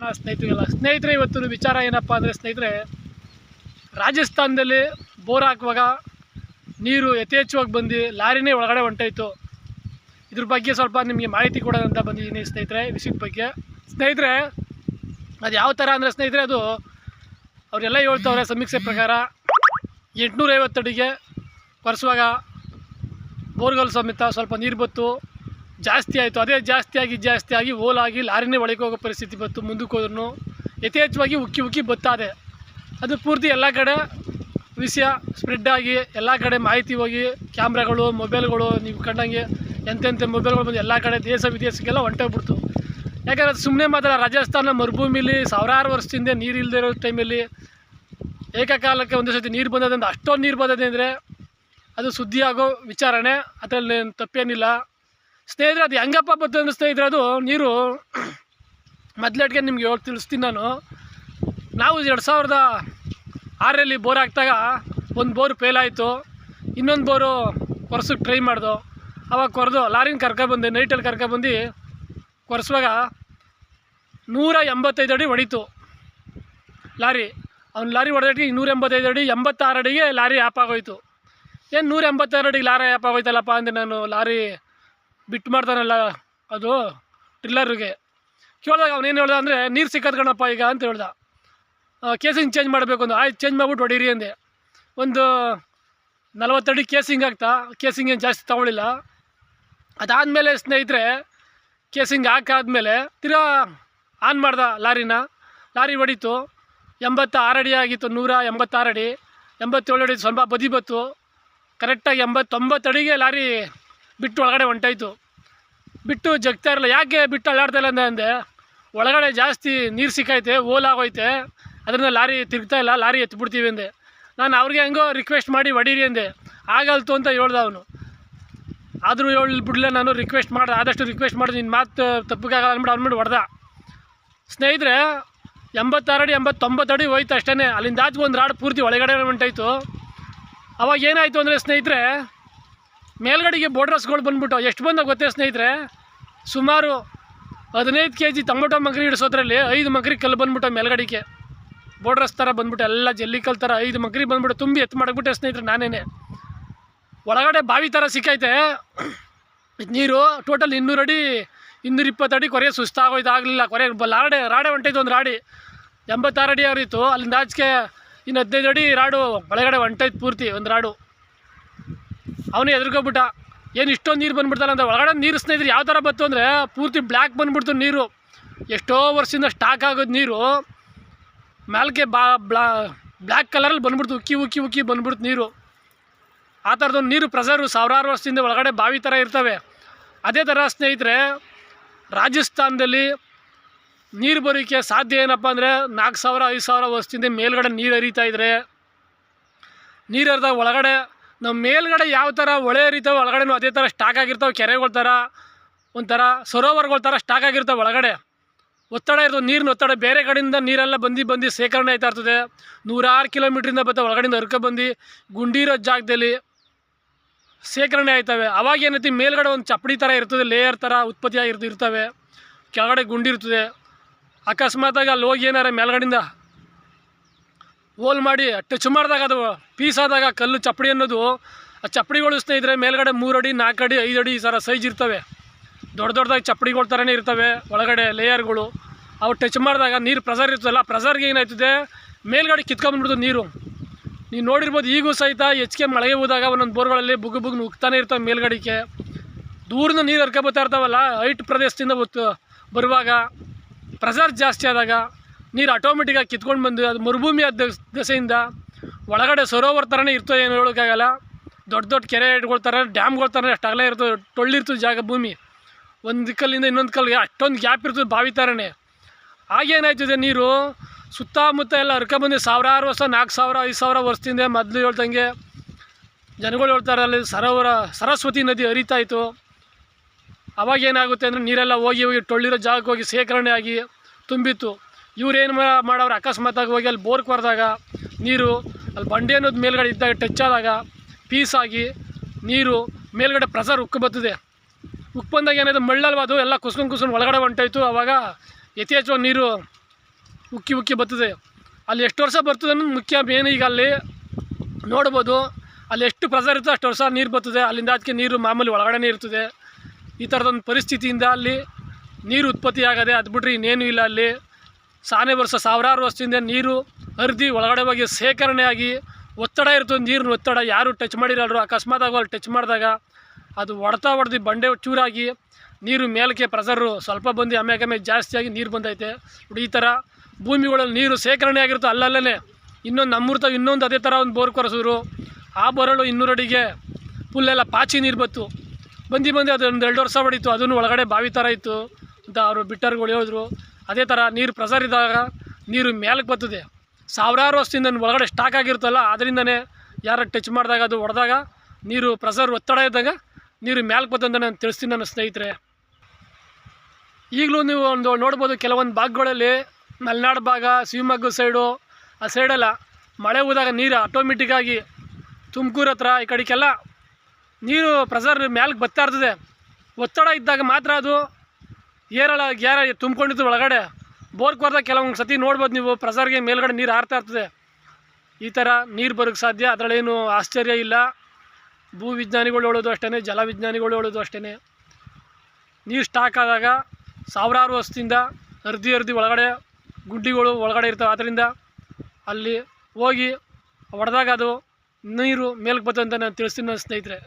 ಸ್ನೇಹಿತರಿಗೆಲ್ಲ ಸ್ನೇಹಿತರೆ, ಇವತ್ತು ವಿಚಾರ ಏನಪ್ಪ ಅಂದರೆ ಸ್ನೇಹಿತರೆ, ರಾಜಸ್ಥಾನದಲ್ಲಿ ಬೋರ್ ಹಾಕುವಾಗ ನೀರು ಯಥೇಚ್ಛವಾಗಿ ಬಂದು ಲಾರಿನೇ ಒಳಗಡೆ ಹೊಂಟೋಯ್ತು. ಇದ್ರ ಬಗ್ಗೆ ಸ್ವಲ್ಪ ನಿಮಗೆ ಮಾಹಿತಿ ಕೊಡೋದಂತ ಬಂದಿದ್ದೀನಿ ಸ್ನೇಹಿತರೆ ವಿಷಯದ ಬಗ್ಗೆ. ಸ್ನೇಹಿತರೆ, ಅದು ಯಾವ ಥರ ಅಂದರೆ ಸ್ನೇಹಿತರೆ, ಅದು ಅವರೆಲ್ಲ ಹೇಳ್ತವ್ರೆ ಸಮೀಕ್ಷೆ ಪ್ರಕಾರ ಎಂಟುನೂರೈವತ್ತು ಅಡಿಗೆ ಕೊರೆಸುವಾಗ ಬೋರ್ಗಲ್ ಸಮೇತ ಸ್ವಲ್ಪ ನೀರು ಬತ್ತು. ಜಾಸ್ತಿ ಆಯಿತು. ಅದೇ ಜಾಸ್ತಿಯಾಗಿ ಜಾಸ್ತಿಯಾಗಿ ಓಲಾಗಿ ಲಾರಿನೇ ಒಳಗೆ ಹೋಗೋ ಪರಿಸ್ಥಿತಿ ಬಂತು, ಮುಂದಕ್ಕೆ ಹೋದ್ರು ಯಥೇಚ್ಛವಾಗಿ ಉಕ್ಕಿ ಉಕ್ಕಿ ಬತ್ತಾದೆ. ಅದು ಪೂರ್ತಿ ಎಲ್ಲ ಕಡೆ ವಿಷಯ ಸ್ಪ್ರೆಡ್ ಆಗಿ ಎಲ್ಲ ಕಡೆ ಮಾಹಿತಿ ಹೋಗಿ, ಕ್ಯಾಮ್ರಾಗಳು, ಮೊಬೈಲ್ಗಳು, ನೀವು ಕಂಡಂಗೆ ಎಂತೆಂಥ ಮೊಬೈಲ್ಗಳು ಬಂದು ಎಲ್ಲ ಕಡೆ ದೇಶ ವಿದೇಶಕ್ಕೆಲ್ಲ ಹೊಂಟೋಗ್ಬಿಡ್ತು. ಯಾಕಂದರೆ ಸುಮ್ಮನೆ ಮಾತ್ರ ರಾಜಸ್ಥಾನ ಮರುಭೂಮಿಲಿ ಸಾವಿರಾರು ವರ್ಷದಿಂದ ನೀರು ಇಲ್ಲದೆ ಇರೋ ಟೈಮಲ್ಲಿ ಏಕಕಾಲಕ್ಕೆ ಒಂದು ಸತಿ ನೀರು ಬಂದದಂದ್ರೆ ಅಷ್ಟೊಂದು ನೀರು ಬಂದದೆ ಅಂದರೆ ಅದು ಸುದ್ದಿಯಾಗೋ ವಿಚಾರಣೆ, ಅದರಲ್ಲಿ ತಪ್ಪೇನಿಲ್ಲ. ಸ್ನೇಹಿತರೆ, ಅದು ಹೆಂಗಪ್ಪ ಬರ್ತದೆ ಸ್ನೇಹಿತರೆ, ಅದು ನೀರು ಮೊದ್ಲಟ್ಗೆ ನಿಮ್ಗೆ ಹೇಳಿ ತಿಳಿಸ್ತೀನಿ ನಾನು. ನಾವು ಎರಡು ಸಾವಿರದ ಆರರಲ್ಲಿ ಬೋರ್ ಹಾಕ್ದಾಗ ಒಂದು ಬೋರ್ ಫೇಲ್ ಆಯಿತು. ಇನ್ನೊಂದು ಬೋರು ಕೊರ್ಸಕ್ಕೆ ಟ್ರೈ ಮಾಡ್ದು. ಅವಾಗ ಕೊರೆದು ಲಾರಿನ ಕರ್ಕೊಬಂದೆ ನೈಟಲ್ಲಿ ಕರ್ಕೊಬಂದು ಕೊರೆಸುವಾಗ ನೂರ ಎಂಬತ್ತೈದು ಅಡಿ ಹೊಡಿತು ಲಾರಿ. ಅವ್ನು ಲಾರಿ ಹೊಡೆದಟ್ಟಿಗೆ ನೂರ ಎಂಬತ್ತೈದು ಅಡಿ, ಎಂಬತ್ತಾರು ಅಡಿಗೆ ಲಾರಿ ಆಪ್ ಆಗೋಯ್ತು. ಏನು ನೂರ ಎಂಬತ್ತಾರು ಅಡಿಗೆ ಲಾರಿ ಆಪ್ ಆಗೋಯ್ತಲ್ಲಪ್ಪ ಅಂದರೆ ನಾನು ಲಾರಿ ಬಿಟ್ಟು ಮಾಡ್ತಾನಲ್ಲ ಅದು ಟ್ರಿಲ್ಲರ್ಗೆ ಕೇಳಿದಾಗ ಅವನೇನು ಹೇಳ್ದ ಅಂದರೆ, ನೀರು ಸಿಕ್ಕದ್ ಕಣಪ್ಪ ಈಗ ಅಂತ ಹೇಳ್ದ. ಕೇಸಿಂಗ್ ಚೇಂಜ್ ಮಾಡಬೇಕು ಅಂದು ಆಯ್ತು ಚೇಂಜ್ ಮಾಡ್ಬಿಟ್ಟು ಹೊಡೀರಿ ಅಂದೆ. ಒಂದು ನಲವತ್ತಡಿ ಕೇಸಿಂಗ್ ಆಗ್ತಾ ಕೇಸಿಂಗ್ ಏನು ಜಾಸ್ತಿ ತೊಗೊಳಿಲ್ಲ. ಅದಾದಮೇಲೆ ಸ್ನೇಹಿತರೆ ಕೇಸಿಂಗ್ ಹಾಕಾದ್ಮೇಲೆ ತಿರ್ಗಾ ಆನ್ ಮಾಡ್ದ ಲಾರಿನ. ಲಾರಿ ಹೊಡಿತು. ಎಂಬತ್ತಾರು ಅಡಿ ಆಗಿತ್ತು, ನೂರ ಎಂಬತ್ತಾರು ಅಡಿ. ಎಂಬತ್ತೇಳು ಅಡಿ ಸ್ವಲ್ಪ ಬದಿ ಬತ್ತು ಕರೆಕ್ಟಾಗಿ ಎಂಬತ್ತೊಂಬತ್ತು ಅಡಿಗೆ ಲಾರಿ ಬಿಟ್ಟು ಒಳಗಡೆ ಹೊಂಟೋಯ್ತು. ಬಿಟ್ಟು ಜಗ್ತಾ ಇರಲ್ಲ ಯಾಕೆ ಬಿಟ್ಟು ಅಲ್ಲಾಡ್ತಾ ಇಲ್ಲ ಅಂದೆ ಅಂದೆ, ಒಳಗಡೆ ಜಾಸ್ತಿ ನೀರು ಸಿಕ್ಕೈತೆ ಓಲಾಗೋಯ್ತೆ ಅದರಿಂದ ಲಾರಿ ತಿರುಗ್ತಾ ಇಲ್ಲ, ಲಾರಿ ಎತ್ಬಿಡ್ತೀವಿ ಅಂದೆ. ನಾನು ಅವ್ರಿಗೆ ಹೆಂಗೋ ರಿಕ್ವೆಸ್ಟ್ ಮಾಡಿ ಹೊಡೀರಿ ಅಂದೆ. ಆಗಲ್ತು ಅಂತ ಹೇಳ್ದ ಅವನು. ಆದರೂ ಹೇಳಿ ಬಿಡಲೇ ನಾನು ರಿಕ್ವೆಸ್ಟ್ ಮಾಡಿದೆ ಆದಷ್ಟು ರಿಕ್ವೆಸ್ಟ್ ಮಾಡಿದೆ ನಿನ್ನ ಮಾತು ತಪ್ಪಿಗಾಗಲ್ಲ ಅಂದ್ಬಿಟ್ಟು ಅಂದ್ಬಿಟ್ಟು ಹೊಡೆದ. ಸ್ನೇಹಿತರೆ, ಎಂಬತ್ತಾರು ಅಡಿ, ಎಂಬತ್ತೊಂಬತ್ತು ಅಡಿ ಹೋಯ್ತು ಅಷ್ಟೇ ಅಲ್ಲಿಂದ ಆಚೆ ಒಂದು ರಾಡ್ ಪೂರ್ತಿ ಒಳಗಡೆ ಹೊಂಟಾಯ್ತು. ಅವಾಗ ಏನಾಯಿತು ಅಂದರೆ ಸ್ನೇಹಿತರೆ ಮೇಲ್ಗಡೆಗೆ ಬೋಡ್ರಸ್ಗಳು ಬಂದ್ಬಿಟ್ಟು ಎಷ್ಟು ಬಂದ ಗೊತ್ತೇ ಸ್ನೇಹಿತರೆ? ಸುಮಾರು ಹದಿನೈದು ಕೆ ಜಿ ಟೊಮೊಟೊ ಮಗರಿ ಹಿಡಿಸೋದ್ರಲ್ಲಿ ಐದು ಮಗರಿ ಕಲ್ಲು ಬಂದ್ಬಿಟ್ಟು ಮೇಲ್ಗಡೆಗೆ. ಬೋಡ್ರಸ್ ಥರ ಬಂದ್ಬಿಟ್ಟು ಎಲ್ಲ ಜಲ್ಲಿ ಕಲ್ ಥರ ಐದು ಮಗರಿ ಬಂದ್ಬಿಟ್ಟು ತುಂಬಿ ಎತ್ತು ಮಾಡಿಬಿಟ್ಟೆ ಸ್ನೇಹಿತರೆ ನಾನೇನೆ. ಒಳಗಡೆ ಬಾವಿ ಥರ ಸಿಕ್ಕೈತೆ. ನೀರು ಟೋಟಲ್ ಇನ್ನೂರು ಅಡಿ, ಇನ್ನೂರ ಇಪ್ಪತ್ತು ಅಡಿ ಕೊರೆ ಸುಸ್ತಾಗೋಯ್ತು ಆಗಲಿಲ್ಲ ಕೊರೆ ಲಾಡೆ ರಾಡೆ ಹೊಂಟೈತೆ ಒಂದು ರಾಡಿ. ಎಂಬತ್ತಾರು ಅಡಿ ಅವರಿತ್ತು ಅಲ್ಲಿಂದ ಆಚೆಗೆ ಇನ್ನು ಹದಿನೈದು ಅಡಿ ರಾಡು ಒಳಗಡೆ ಹೊಂಟೈತೆ ಪೂರ್ತಿ ಒಂದು ರಾಡು. ಅವನೇ ಎದುರ್ಕೊಬಿಟ್ಟ. ಏನು ಇಷ್ಟೊಂದು ನೀರು ಬಂದ್ಬಿಡ್ತಲ್ಲ ಅಂತ ಒಳಗಡೆ ನೀರು ಸ್ನೇಹಿತರೆ, ಯಾವ ಥರ ಬತ್ತು ಅಂದರೆ ಪೂರ್ತಿ ಬ್ಲ್ಯಾಕ್ ಬಂದ್ಬಿಡ್ತು ನೀರು. ಎಷ್ಟೋ ವರ್ಷದಿಂದ ಸ್ಟಾಕ್ ಆಗೋದು ನೀರು. ಮ್ಯಾಲ್ಗೆ ಬಾ, ಬ್ಲಾ, ಬ್ಲ್ಯಾಕ್ ಕಲರಲ್ಲಿ ಬಂದ್ಬಿಡ್ತು, ಉಕ್ಕಿ ಉಕ್ಕಿ ಉಕ್ಕಿ ಬಂದ್ಬಿಡ್ತು ನೀರು. ಆ ಥರದೊಂದು ನೀರು ಪ್ರೆಸರು ಸಾವಿರಾರು ವರ್ಷದಿಂದ ಒಳಗಡೆ ಬಾವಿ ಥರ ಇರ್ತವೆ. ಅದೇ ಥರ ಸ್ನೇಹಿತರೆ, ರಾಜಸ್ಥಾನದಲ್ಲಿ ನೀರು ಬರೋಕ್ಕೆ ಸಾಧ್ಯ ಏನಪ್ಪ ಅಂದರೆ ನಾಲ್ಕು ಸಾವಿರ, ಐದು ಸಾವಿರ ವರ್ಷದಿಂದ ಮೇಲ್ಗಡೆ ನೀರು ಹರಿತಾ ಇದ್ರೆ, ನೀರು ಹರಿದಾಗ ಒಳಗಡೆ ನಮ್ಮ ಮೇಲ್ಗಡೆ ಯಾವ ಥರ ಹೊಳೆ ಹರಿತಾವೆ ಒಳಗಡೆನೂ ಅದೇ ಥರ ಸ್ಟಾಕ್ ಆಗಿರ್ತಾವೆ, ಕೆರೆಗಳ ಥರ ಒಂಥರ ಸರೋವರಗಳ ಥರ ಸ್ಟಾಕ್ ಆಗಿರ್ತಾವೆ ಒಳಗಡೆ. ಒತ್ತಡ ಇರ್ತದೆ, ನೀರಿನ ಒತ್ತಡ. ಬೇರೆ ಕಡೆಯಿಂದ ನೀರೆಲ್ಲ ಬಂದು ಬಂದು ಶೇಖರಣೆ ಆಯ್ತಾ ಇರ್ತದೆ. ನೂರಾರು ಕಿಲೋಮೀಟ್ರಿಂದ ಬರ್ತಾವೆ ಒಳಗಡೆಯಿಂದ ಹರ್ಕೊಬಂದು ಗುಂಡಿರೋ ಜಾಗದಲ್ಲಿ ಶೇಖರಣೆ ಆಯ್ತವೆ. ಅವಾಗ ಏನೈತಿ, ಮೇಲ್ಗಡೆ ಒಂದು ಚಪ್ಪಡಿ ಥರ ಇರ್ತದೆ ಲೇಯರ್ ಥರ ಉತ್ಪತ್ತಿ ಇರ್ತವೆ. ಕೆಳಗಡೆ ಗುಂಡಿ ಇರ್ತದೆ. ಅಕಸ್ಮಾತಾಗಿ ಅಲ್ಲಿ ಹೋಗಿ ಏನಾರ ಮೇಲ್ಗಡೆಯಿಂದ ಹೋಲ್ ಮಾಡಿ ಟಚ್ ಮಾಡಿದಾಗ ಅದು ಪೀಸ್ ಆದಾಗ ಕಲ್ಲು ಚಪ್ಪಡಿ ಅನ್ನೋದು, ಆ ಚಪ್ಪಡಿಗಳು ಸ್ನೇಹಿತರೆ ಮೇಲ್ಗಡೆ ಮೂರು ಅಡಿ ನಾಲ್ಕು ಅಡಿ ಐದು ಅಡಿ ಈ ಸರ ಸೈಜ್ ಇರ್ತವೆ. ದೊಡ್ಡ ದೊಡ್ಡದಾಗಿ ಚಪ್ಪಡಿಗಳ ಥರನೇ ಇರ್ತವೆ, ಒಳಗಡೆ ಲೇಯರ್ಗಳು ಅವು ಟಚ್ ಮಾಡಿದಾಗ ನೀರು ಪ್ರೆಸರ್ ಇರ್ತದಲ್ಲ ಪ್ರೆಸರ್ಗೆ ಏನಾಯ್ತದೆ, ಮೇಲ್ಗಡೆ ಕಿತ್ಕೊಂಡ್ಬಿಡ್ತದೆ ನೀರು. ನೀವು ನೋಡಿರ್ಬೋದು, ಈಗೂ ಸಹಿತ ಹೆಚ್ಚಿಗೆ ಮಳೆಗೆ ಹೋದಾಗ ಒಂದೊಂದು ಬೋರ್ಗಳಲ್ಲಿ ಬುಗ್ಗು ಬುಗು ನುಗ್ತಾನೆ ಇರ್ತವೆ ಮೇಲ್ಗಡೆಗೆ ದೂರದ ನೀರು ಹರ್ಕೊಬೋತಾ ಇರ್ತಾವಲ್ಲ ಹೈಟ್ ಪ್ರದೇಶದಿಂದ ಬರುವಾಗ ಪ್ರೆಸರ್ ಜಾಸ್ತಿ ಆದಾಗ ನೀರು ಆಟೋಮೆಟಿಕಾಗಿ ಕಿತ್ಕೊಂಡು ಬಂದು ಅದು ಮರುಭೂಮಿ ಆದ ದೆಸ್- ದೆಸೆಯಿಂದ ಒಳಗಡೆ ಸರೋವರ ಥರನೇ ಇರ್ತದೆ ಏನು ಹೇಳೋಕ್ಕಾಗಲ್ಲ. ದೊಡ್ಡ ದೊಡ್ಡ ಕೆರೆ ಇಟ್ಕೊಳ್ತಾರೆ ಡ್ಯಾಮ್ಗಳು ಡ್ಯಾಮ್ಗಳ ಥರ ಅಷ್ಟು ಅಗಲ ಇರ್ತದೆ ಟೊಳ್ಳಿರ್ತದೆ ಜಾಗ ಭೂಮಿ. ಒಂದು ಕಲ್ಲಿಂದ ಇನ್ನೊಂದು ಕಲ್ಲಿಗೆ ಅಷ್ಟೊಂದು ಗ್ಯಾಪ್ ಇರ್ತದೆ ಬಾವಿ ಥರನೇ ಆಗೇನಾಯ್ತದೆ ನೀರು? ಸುತ್ತಮುತ್ತ ಎಲ್ಲ ಹರ್ಕೊಂಬಂದು ಸಾವಿರಾರು ವರ್ಷ ನಾಲ್ಕು ಸಾವಿರ, ಐದು ಸಾವಿರ ವರ್ಷದಿಂದ ಮೊದಲು ಹೇಳ್ದಂಗೆ ಜನಗಳು ಹೇಳ್ತಾರೆ ಅಲ್ಲಿ ಸರೋವರ, ಸರಸ್ವತಿ ನದಿ ಹರಿತಾಯಿತ್ತು ಅವಾಗ ಏನಾಗುತ್ತೆ ಅಂದರೆ ನೀರೆಲ್ಲ ಹೋಗಿ ಹೋಗಿ ಟೊಳ್ಳಿರೋ ಜಾಗಕ್ಕೆ ಹೋಗಿ ಶೇಖರಣೆ ಆಗಿ ತುಂಬಿತ್ತು. ಇವ್ರೇನು ಮಾಡೋರು ಅಕಸ್ಮಾತಾಗಿ ಹೋಗಿ ಅಲ್ಲಿ ಬೋರ್ ಕೊರೆದಾಗ ನೀರು ಅಲ್ಲಿ ಬಂಡೆ ಅನ್ನೋದು ಮೇಲ್ಗಡೆ ಇದ್ದಾಗ ಟಚ್ ಆದಾಗ ಪೀಸ್ ಆಗಿ ನೀರು ಮೇಲ್ಗಡೆ ಪ್ರೆಸರ್ ಉಕ್ಕು ಬರ್ತದೆ. ಉಕ್ಕು ಬಂದಾಗ ಏನಾಯ್ತು ಮಳ್ಳಲ್ವ ಅದು? ಎಲ್ಲ ಕುಸ್ಕೊಂಡು ಕುಸ್ಕೊಂಡು ಒಳಗಡೆ ಹೊಂಟೋಯ್ತು. ಅವಾಗ ಯಥೇಚ್ಛವಾಗಿ ನೀರು ಉಕ್ಕಿ ಉಕ್ಕಿ ಬರ್ತದೆ. ಅಲ್ಲಿ ಎಷ್ಟು ವರ್ಷ ಬರ್ತದೆ ಅನ್ನೋದು ಮುಖ್ಯ ಮೇನ್ ಈಗ ಅಲ್ಲಿ ನೋಡ್ಬೋದು. ಅಲ್ಲಿ ಎಷ್ಟು ಪ್ರೆಸರ್ ಇರ್ತೋ ಅಷ್ಟು ವರ್ಷ ನೀರು ಬರ್ತದೆ. ಅಲ್ಲಿಂದ ಅದಕ್ಕೆ ನೀರು ಮಾಮೂಲಿ ಒಳಗಡೆನೇ ಇರ್ತದೆ. ಈ ಥರದೊಂದು ಪರಿಸ್ಥಿತಿಯಿಂದ ಅಲ್ಲಿ ನೀರು ಉತ್ಪತ್ತಿ ಆಗದೆ ಅದು ಬಿಟ್ರೆ ಇನ್ನೇನು ಇಲ್ಲ ಅಲ್ಲಿ. ಸಾನೆ ವರ್ಷ ಸಾವಿರಾರು ವರ್ಷದಿಂದ ನೀರು ಹರಿದು ಒಳಗಡೆ ಹೋಗಿ ಶೇಖರಣೆ ಆಗಿ ಒತ್ತಡ ಇರ್ತದೆ, ನೀರಿನ ಒತ್ತಡ. ಯಾರು ಟಚ್ ಮಾಡಿರಲ್ರು ಅಕಸ್ಮಾತ್ ಆಗೋ ಅಲ್ಲಿ ಟಚ್ ಮಾಡಿದಾಗ ಅದು ಹೊಡ್ತಾ ಹೊಡೆದು ಬಂಡೆ ಚೂರಾಗಿ ನೀರು ಮೇಲಕ್ಕೆ ಪ್ರೆಸರು ಸ್ವಲ್ಪ ಬಂದು ಆಮ್ಯಾಗ ಆಮೇಲೆ ಜಾಸ್ತಿಯಾಗಿ ನೀರು ಬಂದೈತೆ. ಈ ಥರ ಭೂಮಿಗಳಲ್ಲಿ ನೀರು ಶೇಖರಣೆ ಆಗಿರುತ್ತೆ. ಅಲ್ಲಲ್ಲೇ ಇನ್ನೊಂದು ನಮ್ಮೂರ್ತ ಇನ್ನೊಂದು ಅದೇ ಥರ ಒಂದು ಬೋರ್ ಕೊರೆಸಿದ್ರು ಆ ಬೋರಳು ಇನ್ನೂರು ಅಡಿಗೆ ಫುಲ್ಲೆಲ್ಲ ಪಾಚಿ ನೀರು ಬತ್ತು ಬಂದು ಬಂದು ಅದು ಒಂದು ಎರಡು ವರ್ಷ ಹೊಡೀತು. ಅದನ್ನು ಒಳಗಡೆ ಬಾವಿ ಥರ ಇತ್ತು ಅಂತ ಅವರು ಬಿಟ್ಟರ್ಗಳು ಹೇಳಿದ್ರು. ಅದೇ ಥರ ನೀರು ಪ್ರೆಸರ್ ಇದ್ದಾಗ ನೀರು ಮೇಲಕ್ಕೆ ಬರ್ತದೆ. ಸಾವಿರಾರು ವರ್ಷದಿಂದ ಒಳಗಡೆ ಸ್ಟಾಕ್ ಆಗಿರುತ್ತಲ್ಲ, ಅದರಿಂದನೇ ಯಾರು ಟಚ್ ಮಾಡಿದಾಗ, ಅದು ಹೊಡೆದಾಗ ನೀರು ಪ್ರೆಸರ್ ಒತ್ತಡ ಇದ್ದಾಗ ನೀರು ಮೇಲಕ್ಕೆ ಬರ್ತಂತ ನಾನು ತಿಳಿಸ್ತೀನಿ ನನ್ನ ಸ್ನೇಹಿತರೆ. ಈಗಲೂ ನೀವು ಒಂದು ನೋಡ್ಬೋದು, ಕೆಲವೊಂದು ಭಾಗಗಳಲ್ಲಿ ಮಲೆನಾಡು ಭಾಗ, ಶಿವಮೊಗ್ಗ ಸೈಡು ಆ ಸೈಡೆಲ್ಲ ಮಳೆ ಹೋದಾಗ ನೀರು ಆಟೋಮೆಟಿಕ್ಕಾಗಿ ತುಮಕೂರು ಹತ್ರ ಈ ಕಡೆಗೆಲ್ಲ ನೀರು ಪ್ರೆಸರ್ ಮ್ಯಾಲಕ್ಕೆ ಬರ್ತಾ ಇರ್ತದೆ. ಒತ್ತಡ ಇದ್ದಾಗ ಮಾತ್ರ ಅದು ಏರಳ, ಗ್ಯಾರ ತುಂಬ್ಕೊಂಡಿತ್ತು ಒಳಗಡೆ. ಬೋರ್ ಕೆಲವೊಂದು ಸತಿ ನೋಡ್ಬೋದು ನೀವು, ಪ್ರಸಾರ್ಗೆ ಮೇಲ್ಗಡೆ ನೀರು ಹಾರ್ತಾ ಇರ್ತದೆ. ಈ ಥರ ನೀರು ಬರೋಕ್ಕೆ ಸಾಧ್ಯ. ಅದರಲ್ಲೇನು ಆಶ್ಚರ್ಯ ಇಲ್ಲ. ಭೂ ವಿಜ್ಞಾನಿಗಳು ಹೇಳೋದು ಅಷ್ಟೇ ಜಲವಿಜ್ಞಾನಿಗಳು ಹೇಳೋದು ಅಷ್ಟೇ ನೀರು ಸ್ಟಾಕ್ ಆದಾಗ ಸಾವಿರಾರು ವರ್ಷದಿಂದ ಅರ್ಧಿ ಅರ್ಧಿ ಒಳಗಡೆ ಗುಡ್ಡಿಗಳು ಒಳಗಡೆ ಇರ್ತವೆ. ಆದ್ದರಿಂದ ಅಲ್ಲಿ ಹೋಗಿ ಹೊಡೆದಾಗ ಅದು ನೀರು ಮೇಲಕ್ಕೆ ಬರ್ತದೆ ಅಂತ ನಾನು ತಿಳಿಸ್ತೀನಿ ನನ್ನ ಸ್ನೇಹಿತರೆ.